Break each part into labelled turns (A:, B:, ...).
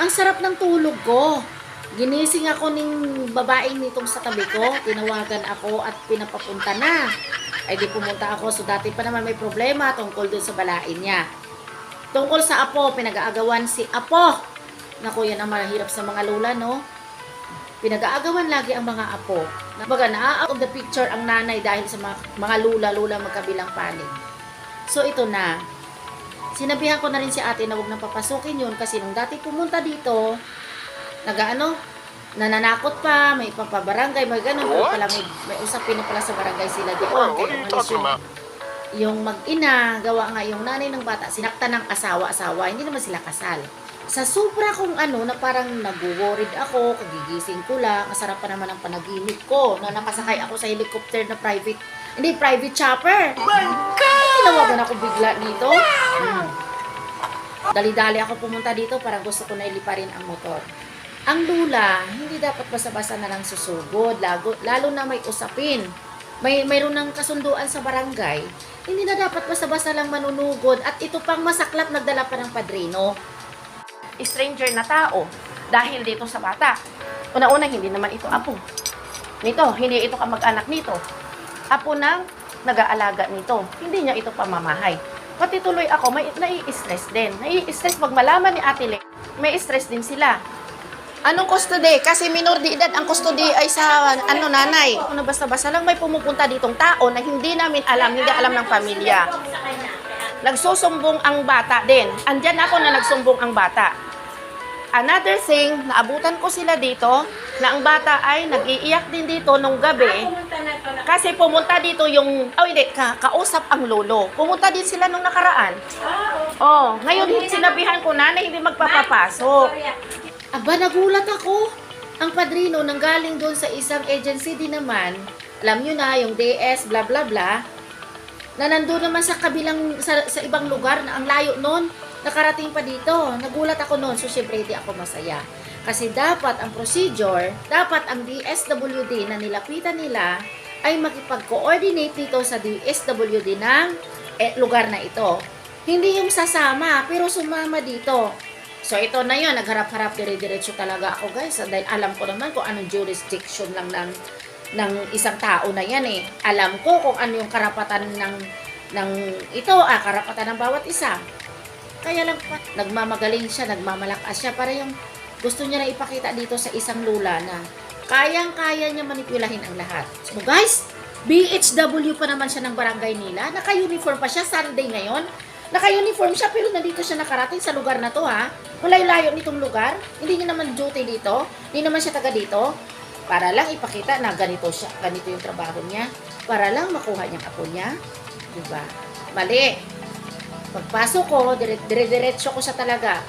A: Ang sarap ng tulog ko. Ginising ako ng babaeng nitong sa tabi ko. Tinawagan ako at pinapapunta na. Ay di pumunta ako. So dati pa naman may problema tungkol dun sa balain niya. Tungkol sa apo, pinag-aagawan si apo. Naku, yan ang mahirap sa mga lola, no? Pinag-aagawan lagi ang mga apo. Baga na out of the picture ang nanay dahil sa mga, mga lula-lula magkabilang panig. So ito na. Sinabihan ko na rin si ate na huwag nang papasukin yun kasi nung dati pumunta dito, nagaano, nananakot pa, may papabarangay, may ganun. Pero pala may, may usapin na pala sa barangay sila doon.
B: Bro, what are you talking
A: yung-
B: about?
A: yung mag-ina, gawa nga yung nanay ng bata, sinaktan ng asawa-asawa, hindi naman sila kasal. Sa sobra kong ano, na parang nag-worried ako, kagigising ko lang, masarap pa naman ang panaginip ko, na nakasakay ako sa helicopter na private, hindi, private chopper. My God! Tinawagan ako bigla. Hmm. Dali-dali ako pumunta dito, parang gusto ko na iliparin ang motor. Ang lula, hindi dapat basta-basta na lang susugod, lalo, lalo na may usapin. May mayroon ng kasunduan sa barangay, hindi na dapat basta-basta lang manunugod at ito pang masaklap nagdala pa ng padrino. Stranger na tao dahil dito sa bata. Una-una, hindi naman ito apo. Nito, hindi ito kamag-anak nito. Apo ng nag-aalaga nito. Hindi niya ito pamamahay. Pati tuloy ako, may nai-stress din. Nai-stress pag malaman ni Ate Le, may stress din sila. Anong custody? Kasi minor de edad ang custody ay sa ano nanay. Ano basta-basta lang may pumupunta ditong tao na hindi namin alam, hindi alam ng pamilya. Nagsusumbong ang bata din. Andyan ako na nagsumbong ang bata. Another thing, naabutan ko sila dito na ang bata ay nag-iiyak din dito nung gabi kasi pumunta dito yung, oh hindi, ka, kausap ang lolo. Pumunta din sila nung nakaraan. Oh, ngayon sinabihan ko na na hindi magpapapasok. Aba, nagulat ako. Ang padrino nanggaling doon sa isang agency din naman. Alam nyo na, yung DS, bla bla bla. Na nandun naman sa kabilang, sa, sa ibang lugar na ang layo noon. Nakarating pa dito. Nagulat ako noon. So, syempre, hindi ako masaya. Kasi dapat ang procedure, dapat ang DSWD na nilapitan nila ay makipag-coordinate dito sa DSWD ng eh, lugar na ito. Hindi yung sasama, pero sumama dito. So ito na yun, nagharap-harap dire-diretso talaga ako guys. Dahil alam ko naman kung anong jurisdiction lang ng, ng isang tao na yan eh. Alam ko kung ano yung karapatan ng, ng ito, ah, karapatan ng bawat isa. Kaya lang pa, nagmamagaling siya, nagmamalakas siya. Para yung gusto niya na ipakita dito sa isang lula na kayang-kaya niya manipulahin ang lahat. So guys, BHW pa naman siya ng barangay nila. Naka-uniform pa siya, Sunday ngayon. Naka-uniform siya pero nandito siya nakarating sa lugar na to ha. Malay-layo nitong lugar. Hindi niya naman duty dito. Hindi naman siya taga dito. Para lang ipakita na ganito siya, ganito yung trabaho niya. Para lang makuha niyang apo niya. Diba? Mali. Pagpasok ko, dire- dire-diretso ko siya talaga.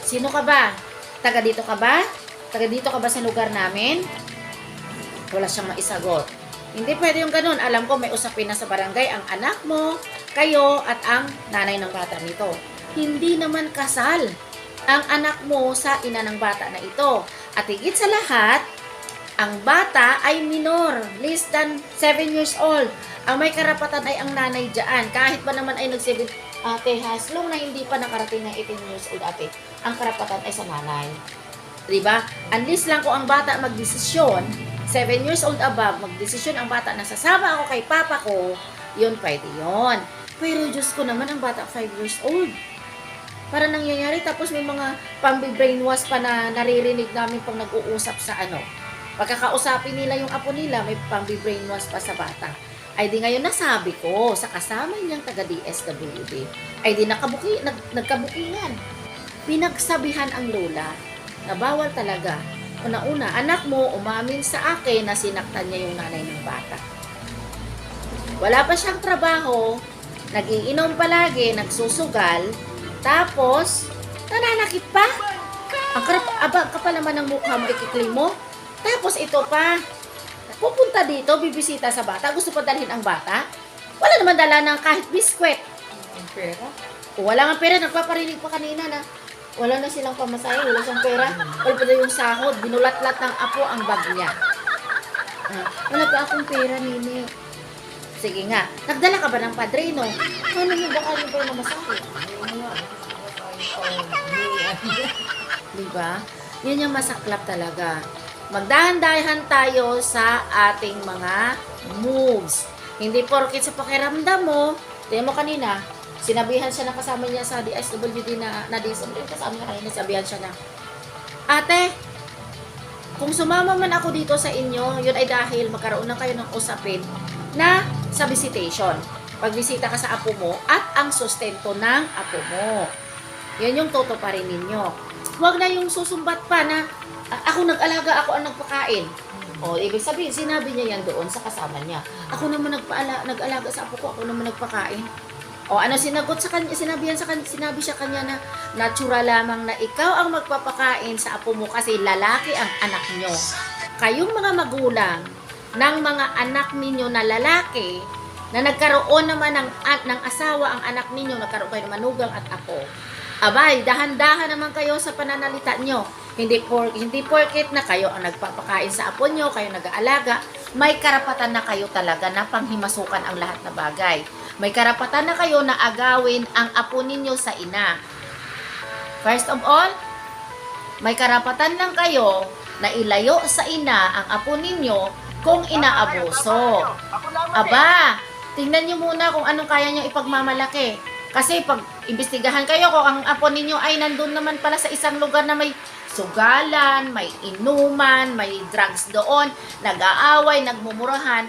A: Sino ka ba? Taga dito ka ba? Taga dito ka ba sa lugar namin? Wala siyang maisagot. Hindi pwede yung ganun. Alam ko may usapin na sa barangay ang anak mo, kayo, at ang nanay ng bata nito. Hindi naman kasal ang anak mo sa ina ng bata na ito. At higit sa lahat, ang bata ay minor, less than 7 years old. Ang may karapatan ay ang nanay dyan. Kahit ba naman ay nag ate, has long na hindi pa nakarating ng 18 years old ate, ang karapatan ay sa nanay. Diba? Unless lang kung ang bata magdesisyon, 7 years old above, magdesisyon ang bata na sasama ako kay papa ko, yun pwede yun. Pero Diyos ko naman, ang bata 5 years old. Para nangyayari, tapos may mga pambi-brainwash pa na naririnig namin pag nag-uusap sa ano. Pagkakausapin nila yung apo nila, may pambi-brainwash pa sa bata. Ay di ngayon nasabi ko sa kasama niyang taga DSWD, ay di nakabuki, nag, nagkabukingan. Pinagsabihan ang lola na bawal talaga. Una-una, anak mo umamin sa akin na sinaktan niya yung nanay ng bata. Wala pa siyang trabaho, nagiinom palagi, nagsusugal, tapos, nananakit pa. Ang karap, aba, kapal naman ng mukha mo, ikikling mo. Tapos ito pa, pupunta dito, bibisita sa bata, gusto pa dalhin ang bata. Wala naman dala ng kahit biskwit.
C: Ang pera?
A: Wala nga pera, nagpaparinig pa kanina na wala na silang pamasahe, wala siyang pera. Wala pa yung sahod, binulat-lat ng apo ang bag niya. Ah, wala pa akong pera, nini. Sige nga, nagdala ka ba ng padrino? Ano yung baka yung pera masahe?
C: Ayun nga. Ay, oh, di-
A: Di ba? Yun yung masaklap talaga. Magdahan-dahan tayo sa ating mga moves. Hindi porkit sa pakiramdam mo, tingnan mo kanina, sinabihan siya ng kasama niya sa DSWD na, na DSWD, kasama niya kanina, sabihan siya na, Ate, kung sumama man ako dito sa inyo, yun ay dahil magkaroon na kayo ng usapin na sa visitation. Pagbisita ka sa apo mo at ang sustento ng apo mo. Yan yung toto pa rin ninyo. Huwag na yung susumbat pa na "A- ako nag-alaga, ako ang nagpakain. O, ibig sabihin, sinabi niya yan doon sa kasama niya. Ako naman nagpaala, nag-alaga sa apo ko, ako naman nagpakain. O ano sinagot sa kanya, sinabihan sa kanya, sinabi siya kanya na natural lamang na ikaw ang magpapakain sa apo mo kasi lalaki ang anak nyo. Kayong mga magulang ng mga anak ninyo na lalaki na nagkaroon naman ng, at, ng asawa ang anak ninyo, nagkaroon kayo ng manugang at apo. Abay, dahan-dahan naman kayo sa pananalita nyo. Hindi por hindi porket na kayo ang nagpapakain sa apo nyo, kayo nag-aalaga, may karapatan na kayo talaga na panghimasukan ang lahat na bagay. May karapatan na kayo na agawin ang apo ninyo sa ina. First of all, may karapatan lang kayo na ilayo sa ina ang apo ninyo kung inaabuso. Aba, tingnan nyo muna kung anong kaya nyo ipagmamalaki. Kasi pag imbestigahan kayo kung ang apo ninyo ay nandun naman pala sa isang lugar na may sugalan, may inuman, may drugs doon, nag-aaway, nagmumurahan,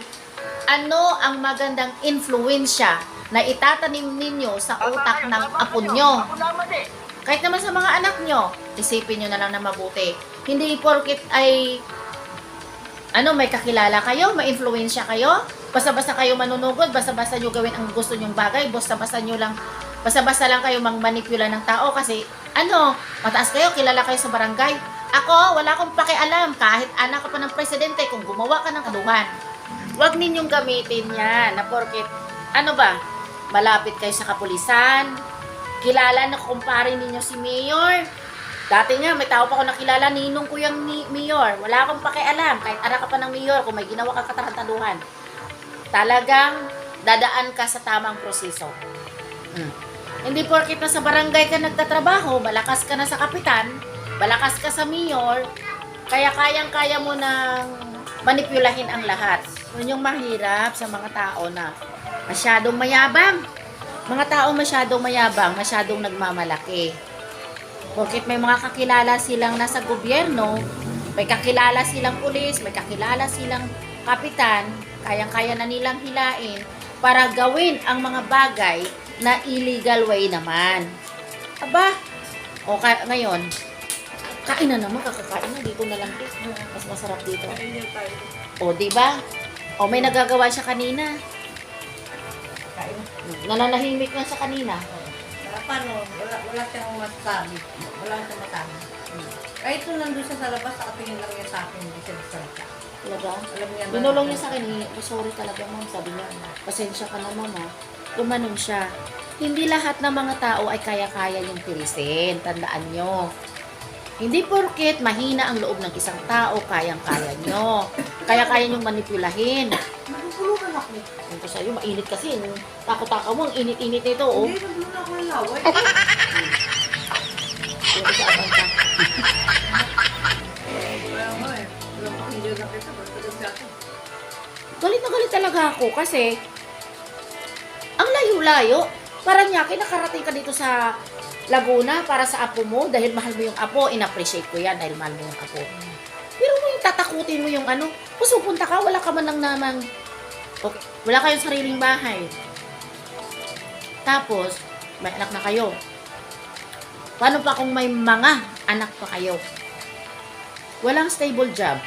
A: ano ang magandang influensya na itatanim ninyo sa utak ng apo nyo? Kahit naman sa mga anak nyo, isipin nyo na lang na mabuti. Hindi porkit ay ano, may kakilala kayo, may influensya kayo, basta-basta kayo manunugod, basta-basta nyo gawin ang gusto nyong bagay, basta-basta nyo lang, basta-basta lang kayo mang-manipula ng tao kasi, ano, mataas kayo, kilala kayo sa barangay. Ako, wala akong pakialam, kahit anak ka pa ng presidente, kung gumawa ka ng kaduhan. Huwag ninyong gamitin yan, na porkit, ano ba, malapit kayo sa kapulisan, kilala na kumpare ninyo si Mayor, Dati nga, may tao pa ako nakilala, ninong ko yung ni mayor. Wala akong pakialam. Kahit anak ka pa ng mayor, kung may ginawa ka katarantaduhan. Talagang dadaan ka sa tamang proseso. Hmm. Hindi porkit na sa barangay ka nagtatrabaho, malakas ka na sa kapitan, malakas ka sa mayor, kaya kayang-kaya mo nang manipulahin ang lahat. Yun yung mahirap sa mga tao na masyadong mayabang. Mga tao masyadong mayabang, masyadong nagmamalaki. Bakit may mga kakilala silang nasa gobyerno, may kakilala silang pulis, may kakilala silang kapitan, kayang-kaya na nilang hilain para gawin ang mga bagay na illegal way naman. Aba, o ka- ngayon, kain na naman, kakakain na, dito na lang ito. Mas masarap dito. O, di ba? O, may nagagawa siya kanina. Nananahimik na siya kanina.
B: Paano? Wala, wala siyang masasabi. Wala siyang masabi. Kahit nung nandun siya sa labas, nakatingin lang niya sa akin, hindi siya nagsalita.
A: Talaga?
B: Alam niya na-
A: Binulong niya sa akin, eh, "Oh, sorry talaga ma'am, sabi niya, pasensya ka na ma'am ha. Gumanon siya. Hindi lahat ng mga tao ay kaya-kaya yung tirisin, tandaan nyo. Hindi porket mahina ang loob ng isang tao, kayang-kaya nyo. Kaya-kaya nyong manipulahin.
B: Naguguluhan ako.
A: Ko sa'yo, mainit kasi. Yung Tako-tako mo, ang init-init nito, oh.
B: Hindi, nagulun ako ng laway.
A: Yung isa abang ka.
B: Wala mo eh. Wala mo hindi na kita. Basta doon sa akin.
A: Galit na galit talaga ako kasi ang layo-layo. Parang niya, nakarating ka dito sa Laguna para sa apo mo dahil mahal mo yung apo. In-appreciate ko yan dahil mahal mo yung apo. Tatakutin mo yung ano, kung pupunta ka, wala ka man lang namang, okay, wala kayong sariling bahay. Tapos, may anak na kayo. Paano pa kung may mga anak pa kayo? Walang stable job.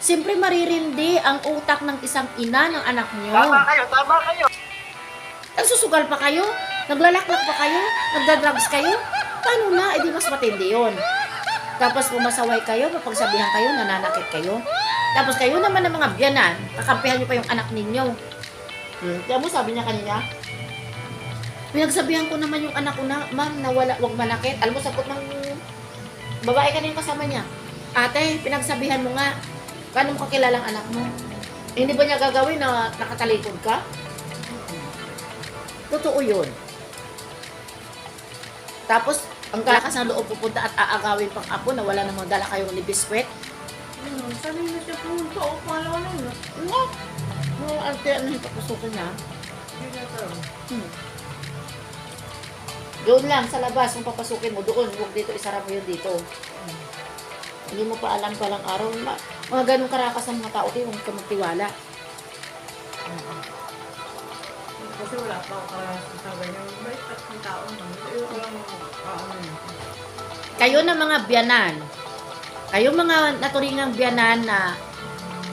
A: Siyempre maririndi ang utak ng isang ina ng anak niyo.
C: Tama kayo, tama kayo.
A: Nagsusugal pa kayo? Naglalaklak pa kayo? Nagdadrugs kayo? Paano na? Eh di mas matindi yun. Tapos pumasaway kayo, mapagsabihan kayo, nananakit kayo. Tapos kayo naman ng mga biyanan, kakampihan niyo pa yung anak ninyo. Hmm. Kaya mo sabi niya kanina, pinagsabihan ko naman yung anak ko na, ma'am, na wala, wag manakit. Alam mo, sagot ng babae kanina kasama niya. Ate, pinagsabihan mo nga, mo kakilalang anak mo? Eh, Hindi ba niya gagawin na nakatalikod ka? Totoo yun. Tapos, Ang kalakas ng loob pupunta at aagawin pang apo na wala namang dala kayong ni biskwit.
B: Hmm, sabi na siya pumunta. O, pangalawa na yun.
A: Ano? Ano arte ano yung papusukin na?
B: Na.
A: Hmm. Doon lang sa labas kung papasukin mo doon, huwag dito isara mo yun dito. Hmm. Hindi mo pa alam palang araw. Mga ganong karakas ng mga tao, di huwag ka magtiwala.
B: Kasi wala pa ako karanasan sa ganyan. Bait at ng tao naman. Ayaw ko lang ah, ano yun.
A: Kayo na mga biyanan, kayo mga naturingang biyanan na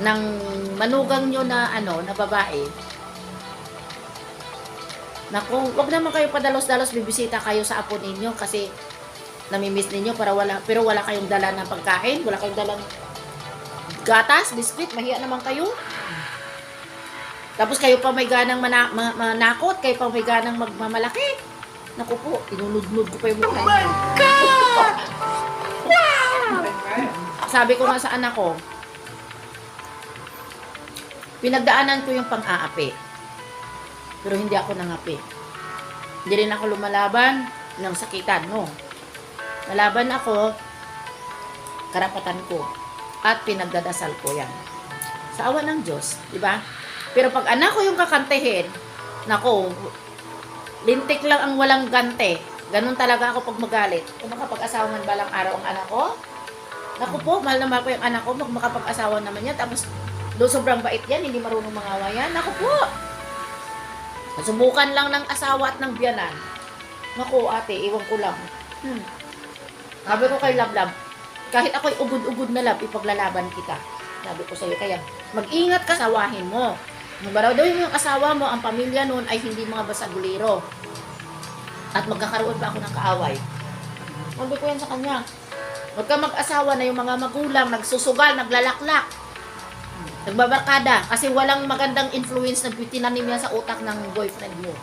A: ng manugang nyo na ano, na babae, na kung wag naman kayo padalos-dalos bibisita kayo sa apo ninyo kasi namimiss ninyo para wala pero wala kayong dala ng pagkain, wala kayong dalang gatas, biskwit, mahiya naman kayo. Tapos kayo pa may ganang mana, ma- manakot, kayo pa may ganang magmamalaki. Naku po, inunod-nod ko pa yung mukha niyo. Sabi ko nga sa anak ko, pinagdaanan ko yung pang-aapi. Pero hindi ako nangapi. Hindi rin ako lumalaban ng sakitan, no. Nalaban ako, karapatan ko. At pinagdadasal ko yan. Sa awa ng Diyos, di ba? Pero pag anak ko yung kakantehin, nako, lintik lang ang walang gante. Ganun talaga ako pag magalit. Kung makapag-asawa man balang araw ang anak ko, naku po, mahal na mahal ko yung anak ko, mag makapag-asawa naman yan. Tapos, do sobrang bait yan, hindi marunong mangawa yan. Naku po, Subukan lang ng asawa at ng biyanan. Naku, ate, iwan ko lang. Hmm. Sabi ko kay Lablab, kahit ako'y ugod-ugod na lab, ipaglalaban kita. Sabi ko sa'yo, kaya mag-ingat ka, sawahin mo. Mabarawdawin mo yung asawa mo, ang pamilya nun ay hindi mga basaguliro. At magkakaroon pa ako ng kaaway. Sabi ko yan sa kanya. Huwag ka mag-asawa na yung mga magulang, nagsusugal, naglalaklak. Nagbabarkada kasi walang magandang influence na tinanim yan sa utak ng boyfriend mo.